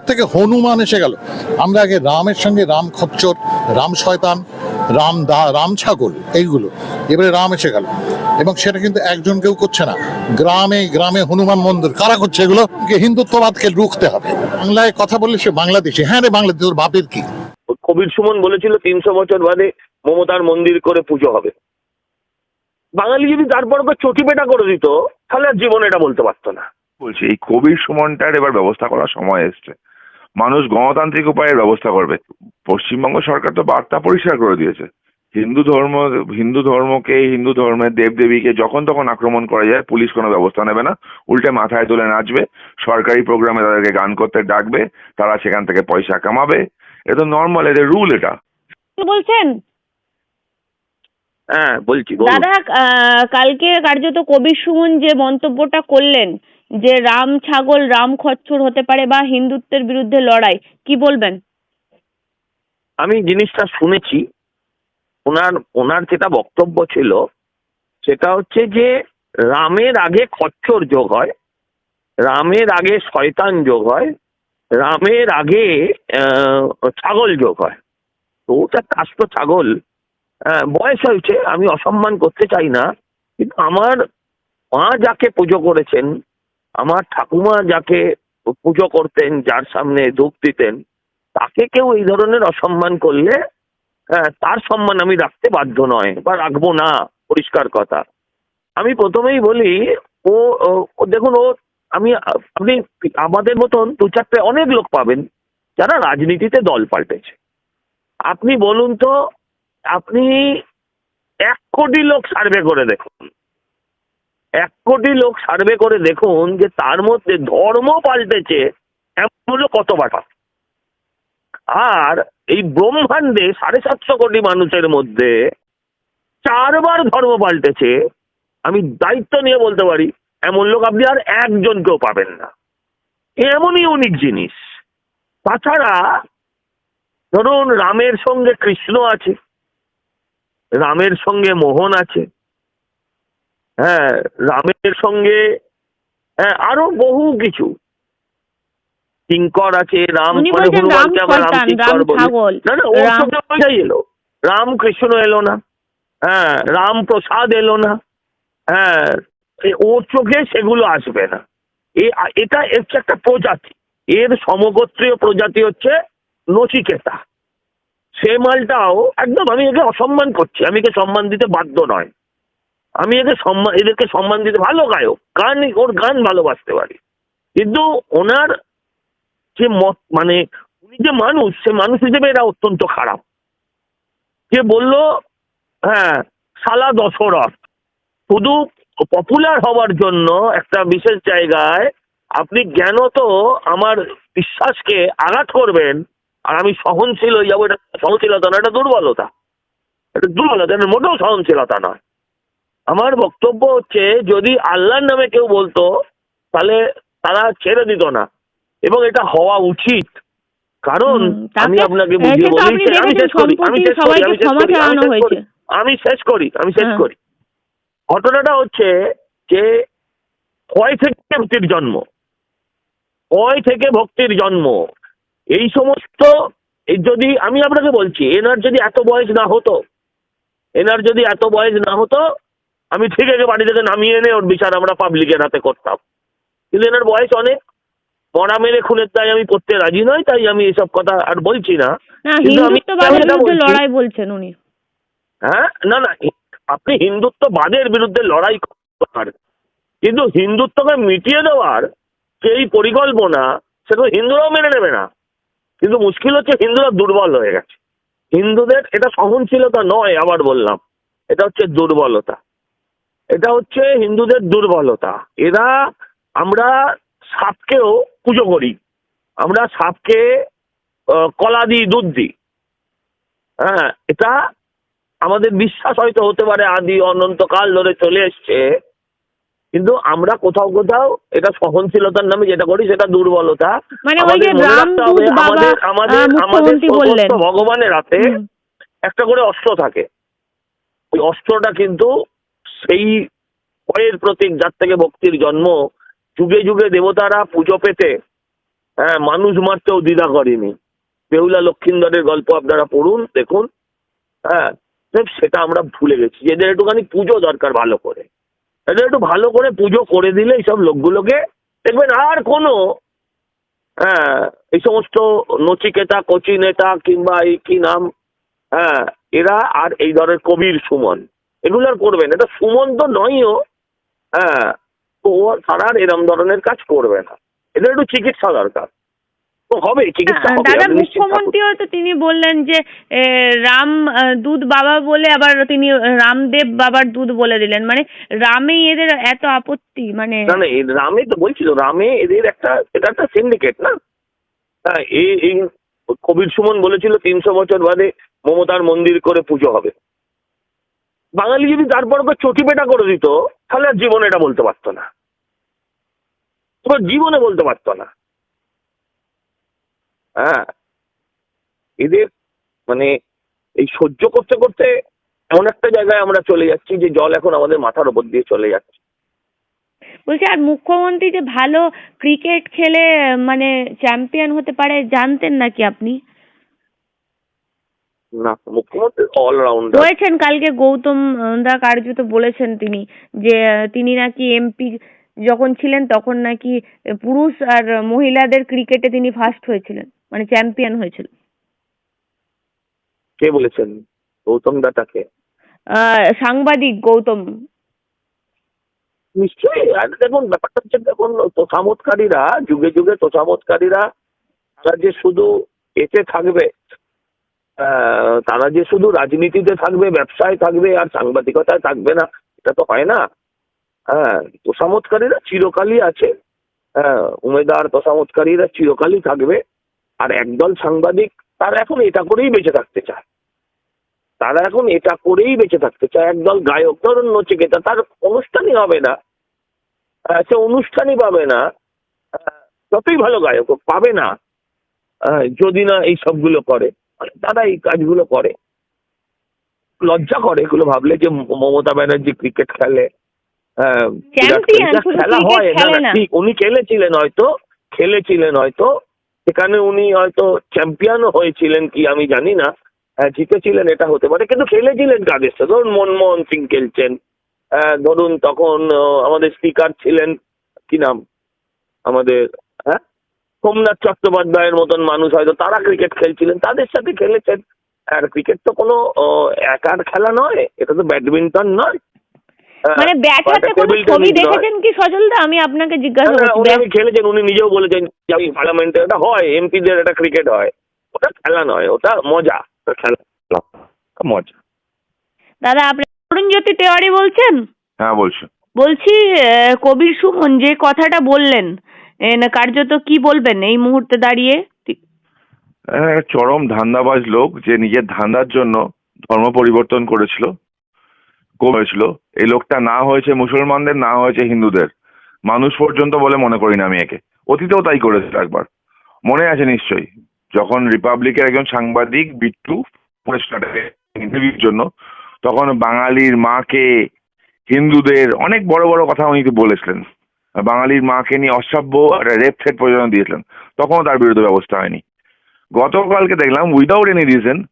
থেকে হনুমান এসে গেল। আমরা আগে রামের সঙ্গে রাম খচ্চর, রাম শয়তান, রাম দা, রাম ছাগল এইগুলো। এবারে রাম এসে গেল। এবং সেটা কিন্তু একজন কেউ করছে না। গ্রামে গ্রামে হনুমান মন্দির। কারা করছে এগুলো? হিন্দুত্ববাদকে রুখতে হবে। বাংলায় কথা বললে সে বাংলাদেশি। হ্যাঁ রে বাংলাদেশ, তোর বাপের কি? কবির সুমন বলেছিল, তিনশো বছর বাদে মমতার মন্দির করে পুজো হবে। বাঙালি যদি তারপর চটিপেটা করে দিত, তাহলে আর জীবনে এটা বলতে পারতো না। বলছি এই কবির সুমনটার এবার ব্যবস্থা করার সময় এসছে। মানুষ গণতান্ত্রিক উপায়ের ব্যবস্থা করবে। পশ্চিমবঙ্গ সরকার তো বার্তা পরিষ্কার করে দিয়েছে। হিন্দু ধর্ম হিন্দু ধর্মকে হিন্দু ধর্মের দেবদেবীকে যখন তখন আক্রমণ করা যায় পুলিশ কোনো ব্যবস্থা নেবে না। উল্টে মাথায় তুলে নাচবে। সরকারি প্রোগ্রামে তাদেরকে গান করতে ডাকবে। তারা সেখান থেকে পয়সা কামাবে। এটা তো নর্মাল এদের রুল এটা। বলছেন? হ্যাঁ বলছি দাদা কালকে কার্যত কবির সুমন যে মন্তব্যটা করলেন যে রাম ছাগল, রাম খচ্চর হতে পারে বা হিন্দুত্বের বিরুদ্ধে লড়াই, কি বলবেন? আমি জিনিসটা শুনেছি, ওনার ওনার যেটা বক্তব্য ছিল, সেটা হচ্ছে যে রামের আগে খচ্চর যোগ হয়, রামের আগে শয়তান যোগ হয়, রামের আগে ছাগল যোগ হয়। তো ওটা কাস্ত ছাগল বয়স হয়েছে, আমি অসম্মান করতে চাই না, কিন্তু আমার মা যাকে পুজো করেছেন আমার ঠাকুমা যাকে পুজো করতেন, যার সামনে ধূপ দিতেন, তাকে কেউ এই ধরনের অসম্মান করলে তার সম্মান আমি রাখতে বাধ্য নয় বা রাখব না, পরিষ্কার কথা। আমি প্রথমেই বলি ও, দেখুন, ও, আমি, আপনি আমাদের মতন দু চারটে অনেক লোক পাবেন যারা রাজনীতিতে দল পাল্টেছে। আপনি বলুন তো, আপনি এক কোটি লোক সার্ভে করে দেখুন। এক কোটি লোক সার্ভে করে দেখুন যে তার মধ্যে ধর্ম পাল্টেছে এমন কত বাটা। আর এই ব্রহ্মাণ্ডে সাড়ে সাতশো কোটি মানুষের মধ্যে চারবার ধর্ম পাল্টেছে, আমি দায়িত্ব নিয়ে বলতে পারি, এমন লোক আপনি আর একজনকেও পাবেন না। এমনই ইউনিক জিনিস। তাছাড়া ধরুন রামের সঙ্গে কৃষ্ণ আছে, রামের সঙ্গে মোহন আছে হ্যাঁ রামের সঙ্গে হ্যাঁ আরও বহু কিছু। কিঙ্কর আছে রাম মানে না না ওর রাম ওইটাই এলো। রাম কৃষ্ণ এলো না। হ্যাঁ রাম প্রসাদ এলো না। হ্যাঁ ওর চোখে সেগুলো আসবে না। এটা হচ্ছে একটা প্রজাতি। এর সমগোত্রীয় প্রজাতি হচ্ছে নচিকেতা। সে মালটাও একদম আমি একে অসম্মান করছি আমি একে সম্মান দিতে বাধ্য নয়। আমি একে সম্মান এদেরকে সম্মান দিতে ভালো গায়ক। গান ওর গান ভালোবাসতে পারি। কিন্তু ওনার যে মত মানে উনি যে মানুষ, সে মানুষ হিসেবে এরা অত্যন্ত খারাপ। যে বলল হ্যাঁ সালা দশরথ। শুধু পপুলার হওয়ার জন্য একটা বিশেষ জায়গায় আপনি জ্ঞানত আমার বিশ্বাসকে আঘাত করবেন, আর আমি সহনশীল হয়ে যাব। এটা সহনশীলতা না, এটা দুর্বলতা। এটা দুর্বলতা মোটেও সহনশীলতা নয়। আমার বক্তব্য হচ্ছে যদি আল্লাহর নামে কেউ বলতো তাহলে তারা ছেড়ে দিত না। এবং এটা হওয়া উচিত। কারণ আমি আপনাকে বুঝিয়ে বলি আমি শেষ করি আমি শেষ করি আমি শেষ করি আমি শেষ করি আমি শেষ করি হ্যাঁ। ঘটনাটা হচ্ছে যে ভয় থেকে ভক্তির জন্ম? ভয় থেকে ভক্তির জন্ম? এই সমস্ত যদি আমি আপনাকে বলছি এনার যদি এত বয়স না হতো এনার যদি এত বয়স না হতো আমি ঠিক আছে বাড়ি থেকে নামিয়ে এনে ওর বিচার আমরা পাবলিকের হাতে করতাম। কিন্তু এনার বয়স অনেক। মরা মেরে খুনের দায় আমি করতে রাজি নয় তাই আমি এসব কথা আর বলছি না। বিরুদ্ধে লড়াই বলছেন উনি। হ্যাঁ না না আপনি হিন্দুত্ববাদের বিরুদ্ধে লড়াই করতে পারেন কিন্তু হিন্দুত্বকে মিটিয়ে দেওয়ার সেই পরিকল্পনা সেটা হিন্দুরাও মেনে নেবে না। কিন্তু মুশকিল হচ্ছে হিন্দুরা দুর্বল হয়ে গেছে। হিন্দুদের এটা সহনশীলতা নয় আবার বললাম। এটা হচ্ছে দুর্বলতা। এটা হচ্ছে হিন্দুদের দুর্বলতা। এরা আমরা সাপকেও পুজো করি। আমরা সাপকে কলা দিই দুধ দিই। হ্যাঁ এটা আমাদের বিশ্বাস হয়তো হতে পারে আদি অনন্তকাল ধরে চলে এসছে কিন্তু আমরা কোথাও কোথাও এটা সহনশীলতার নামে যেটা করি সেটা দুর্বলতা। মানে আমাদের আমাদের আমাদের ভগবানের হাতে একটা করে অস্ত্র থাকে। ওই অস্ত্রটা কিন্তু সেই ভয়ের প্রতীক যার থেকে ভক্তির জন্ম, যুগে যুগে দেবতারা পুজো পেতে হ্যাঁ মানুষ মারতেও দ্বিধা করেনি। বেহুলা লক্ষিন্দরের গল্প আপনারা পড়ুন, দেখুন হ্যাঁ সেটা আমরা ভুলে গেছি। এদের একটুখানি পুজো দরকার ভালো করে। এদের একটু ভালো করে পুজো করে দিলে এইসব লোকগুলোকে দেখবেন আর কোনো হ্যাঁ এই সমস্ত নচিকেতা, কচি নেতা কিংবা এই কি নাম হ্যাঁ এরা আর এই ধরনের কবির সুমন। এগুলো আর করবেন। এটা সুমন তো নয়ও হ্যাঁ তো ও আর এরম ধরনের কাজ করবে না। এদের একটু চিকিৎসা দরকার। হবে চিকিৎসা হবে দাদা। মুখ্যমন্ত্রীও তো তিনি বললেন যে রাম দুধ বাবা বলে আবার তিনি রামদেব বাবার দুধ বলে দিলেন। মানে রামেই এদের এত আপত্তি মানে না না রামে তো বলছিল রামে এদের একটা এটা একটা সিন্ডিকেট না? হ্যাঁ এই এই কবির সুমন বলেছিল তিনশো বছর বাদে মমতার মন্দির করে পুজো হবে। বাঙালি যদি তারপর ওকে চটিপেটা করে দিত, তাহলে আর জীবনে এটা বলতে পারতো না। তোমার জীবনে বলতে পারতো না। হ্যাঁ। এদের মানে এই সহ্য করতে করতে এমন একটা জায়গায় আমরা চলে যাচ্ছি যে জল এখন আমাদের মাথার উপর দিয়ে চলে যাচ্ছে। বলছি, আর মুখ্যমন্ত্রী যে ভালো ক্রিকেট খেলে মানে চ্যাম্পিয়ন হতে পারে, জানতেন নাকি আপনি? না মুখ্যমন্ত্রী অলরাউন্ডার হয়েছেন কালকে গৌতম দা কার্যত বলেছেন তিনি যে তিনি নাকি এমপি যখন ছিলেন তখন নাকি পুরুষ আর মহিলাদের ক্রিকেটে তিনি ফার্স্ট হয়েছিলেন মানে চ্যাম্পিয়ন হয়েছিল কে বলেছেন? গৌতম আহ, সাংবাদিক গৌতম। নিশ্চয়ই আর দেখুন ব্যাপারটা হচ্ছে দেখুন তোষামতকারীরা যুগে যুগে তোষামতকারীরা তারা যে শুধু এতে থাকবে তারা যে শুধু রাজনীতিতে থাকবে, ব্যবসায় থাকবে, আর সাংবাদিকতায় থাকবে না, এটা তো হয় না। হ্যাঁ তোষামতকারীরা চিরকালই আছে। হ্যাঁ উমেদার তোষামতকারীরা চিরকালই থাকবে। আর একদল সাংবাদিক, তারা এখন এটা করেই বেঁচে থাকতে চায়। তারা এখন এটা করেই বেঁচে থাকতে চায়। একদল গায়ক, ধরুন নচিকেতা, তার অনুষ্ঠানই হবে না। সে অনুষ্ঠানই পাবে না। যতই ভালো গায়ক পাবে না। যদি না এই সবগুলো করে। তারা এই কাজগুলো করে। লজ্জা করে এগুলো ভাবলে যে মমতা ব্যানার্জি ক্রিকেট খেলে। হ্যাঁ, খেলা হয় না। ঠিক উনি খেলেছিলেন হয়তো খেলেছিলেন হয়তো। সেখানে উনি হয়তো চ্যাম্পিয়নও হয়েছিলেন কি আমি জানি না। হ্যাঁ জিতেছিলেন এটা হতে পারে কিন্তু খেলেছিলেন কাদের সাথে? ধরুন মনমোহন সিং খেলছেন। আহ, ধরুন তখন আমাদের স্পিকার ছিলেন কি নাম? আমাদের হ্যাঁ সোমনাথ চট্টোপাধ্যায়ের মতন মানুষ হয়তো তারা ক্রিকেট খেলছিলেন তাদের সাথে খেলেছেন। আর ক্রিকেট তো কোনো একার খেলা নয় এটা তো ব্যাডমিন্টন নয়। মানে ব্যাট হাতে কোনো ছবি দেখেছেন কি সজল দা? আমি আপনাকে জিজ্ঞাসা করছি উনি খেলেছেন উনি নিজেও বলেছেন যে আমি পার্লামেন্টে এটা হয় এমপিদের একটা ক্রিকেট হয়। ওটা খেলা নয় ওটা মজা খেলা মজা। দাদা আপনি অরুণজ্যোতি তেওয়ারি বলছেন? হ্যাঁ বলছি। বলছি আহ, কবির সুমন যে কথাটা বললেন কার্যত কি বলবেন এই মুহূর্তে দাঁড়িয়ে? হ্যাঁ, চরম ধান্দাবাজ লোক যে নিজের ধান্দার জন্য ধর্ম পরিবর্তন করেছিল করেছিল। এই লোকটা না হয়েছে মুসলমানদের না হয়েছে হিন্দুদের। মানুষ পর্যন্ত বলে মনে করি না আমি একে। অতীতেও তাই করেছিল একবার। মনে আছে নিশ্চয়ই যখন রিপাবলিকের একজন সাংবাদিক বিট্টু ইন্টারভিউর জন্য তখন বাঙালির মাকে হিন্দুদের অনেক বড় বড় কথা উনি বলেছিলেন। বাঙালির মাকে নিয়ে অসভ্য রেপ থ্রেট পর্যন্ত দিয়েছিলেন। তখনও তার বিরুদ্ধে ব্যবস্থা হয়নি। গতকালকে দেখলাম উইদাউট এনি রিজন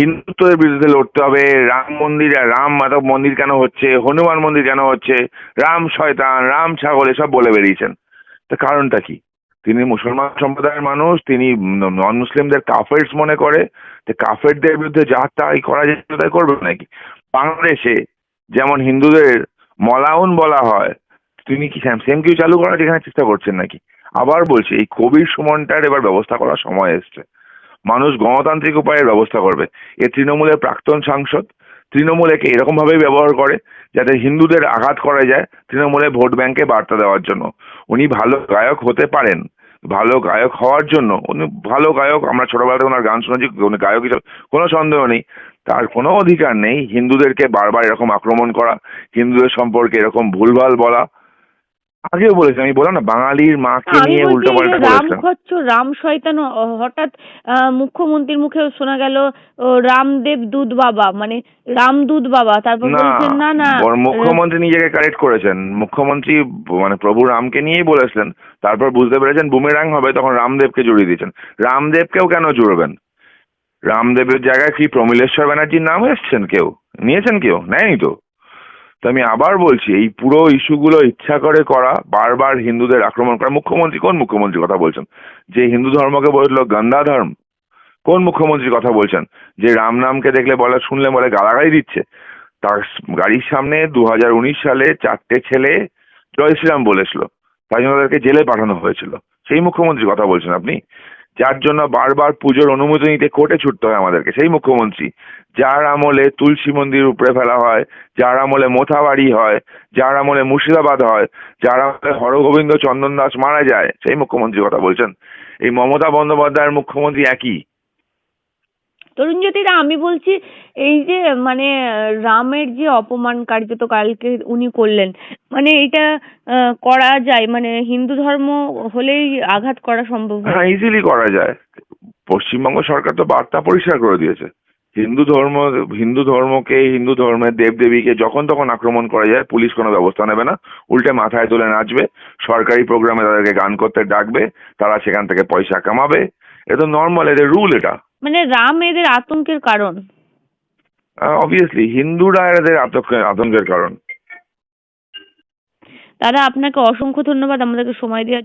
হিন্দুত্বের বিরুদ্ধে লড়তে হবে, রাম মন্দির রাম মাধব মন্দির কেন হচ্ছে, হনুমান মন্দির কেন হচ্ছে, রাম শয়তান, রাম ছাগল, এসব বলে বেরিয়েছেন। তা কারণটা কি? তিনি মুসলমান সম্প্রদায়ের মানুষ, তিনি নন মুসলিমদের কাফেরস মনে করে যে কাফেরদের বিরুদ্ধে যা তাই করা যেত তাই করবে নাকি? বাংলাদেশে যেমন হিন্দুদের মলাউন বলা হয় তিনি কি সেম কিউ চালু করার যেখানে চেষ্টা করছেন নাকি? আবার বলছি, এই কবির সুমনটার এবার ব্যবস্থা করার সময় এসছে। মানুষ গণতান্ত্রিক উপায়ের ব্যবস্থা করবে। এ তৃণমূলের প্রাক্তন সাংসদ, তৃণমূল একে এরকম ভাবেই ব্যবহার করে, যাতে হিন্দুদের আঘাত করা যায় তৃণমূলের ভোট ব্যাংকে বার্তা দেওয়ার জন্য। উনি ভালো গায়ক হতে পারেন, ভালো গায়ক হওয়ার জন্য। উনি ভালো গায়ক, আমরা ছোটবেলা থেকে ওনার গান শুনেছি, উনি গায়ক হিসাবে কোনো সন্দেহ নেই। তার কোনো অধিকার নেই হিন্দুদেরকে বারবার এরকম আক্রমণ করা, হিন্দুদের সম্পর্কে এরকম ভুলভাল বলা। আগেও বলেছেন আমি বললাম না বাঙালির মাকে নিয়ে বলছি উল্টো পাল্টা রাম খচ্চর রাম শয়তান হঠাৎ মুখ্যমন্ত্রীর মুখে শোনা গেল ও, রামদেব দুধ বাবা মানে রাম দুধ বাবা তারপর বলছেন না না মুখ্যমন্ত্রী নিজেকে কারেক্ট করেছেন। মুখ্যমন্ত্রী মানে প্রভু রামকে নিয়েই বলেছিলেন তারপর বুঝতে পেরেছেন বুমেরাং হবে তখন রামদেবকে জড়িয়ে দিয়েছেন। রামদেবকেও কেন জুড়বেন? রামদেবের জায়গায় কি প্রমিলেশ্বর ব্যানার্জির নাম এসছেন কেউ? নিয়েছেন কেউ? নেয়নি তো? তো আমি আবার বলছি, এই পুরো ইস্যুগুলো ইচ্ছা করে করা, বারবার হিন্দুদের আক্রমণ করা। মুখ্যমন্ত্রী কোন মুখ্যমন্ত্রীর কথা বলছেন? যে হিন্দু ধর্মকে বলল গন্ধা ধর্ম, কোন মুখ্যমন্ত্রীর কথা বলছেন? যে রাম নামকে দেখলে বলে, শুনলে বলে, গালাগালি দিচ্ছে। তার গাড়ির সামনে দু হাজার উনিশ সালে চারটে ছেলে জয় শ্রীরাম বলেছিল। তাই জন্য তাদেরকে জেলে পাঠানো হয়েছিল। সেই মুখ্যমন্ত্রী কথা বলছেন আপনি? যার জন্য বারবার পুজোর অনুমতি নিতে কোর্টে ছুটতে হয় আমাদেরকে। সেই মুখ্যমন্ত্রী যার আমলে তুলসী মন্দির উপরে ফেলা হয় যার আমলে মোথাবাড়ি হয় যার আমলে মুর্শিদাবাদ হয় যার আমলে হরগোবিন্দ চন্দন দাস মারা যায় সেই মুখ্যমন্ত্রীর কথা বলছেন। এই মমতা বন্দ্যোপাধ্যায়ের মুখ্যমন্ত্রী একই। তরুণ জ্যোতিরা আমি বলছি এই যে মানে রামের যে অপমান কার্যত কালকে উনি করলেন মানে এটা করা যায় মানে হিন্দু ধর্ম হলেই আঘাত করা সম্ভব হ্যাঁ। ইজিলি করা যায়। পশ্চিমবঙ্গ সরকার তো বার্তা পরিষ্কার করে দিয়েছে। হিন্দু ধর্ম হিন্দু ধর্মকে হিন্দু ধর্মের দেবদেবীকে যখন তখন আক্রমণ করা যায় পুলিশ কোনো ব্যবস্থা নেবে না। উল্টে মাথায় তুলে নাচবে সরকারি প্রোগ্রামে তাদেরকে গান করতে ডাকবে তারা সেখান থেকে পয়সা কামাবে। এটা তো নর্মাল এদের রুল এটা। মানে রাম এদের আতঙ্কের কারণ? অবভিয়াসলি হিন্দুরা এদের আতঙ্কের আতঙ্কের কারণ। দাদা আপনাকে অসংখ্য ধন্যবাদ আমাদেরকে সময় দেওয়ার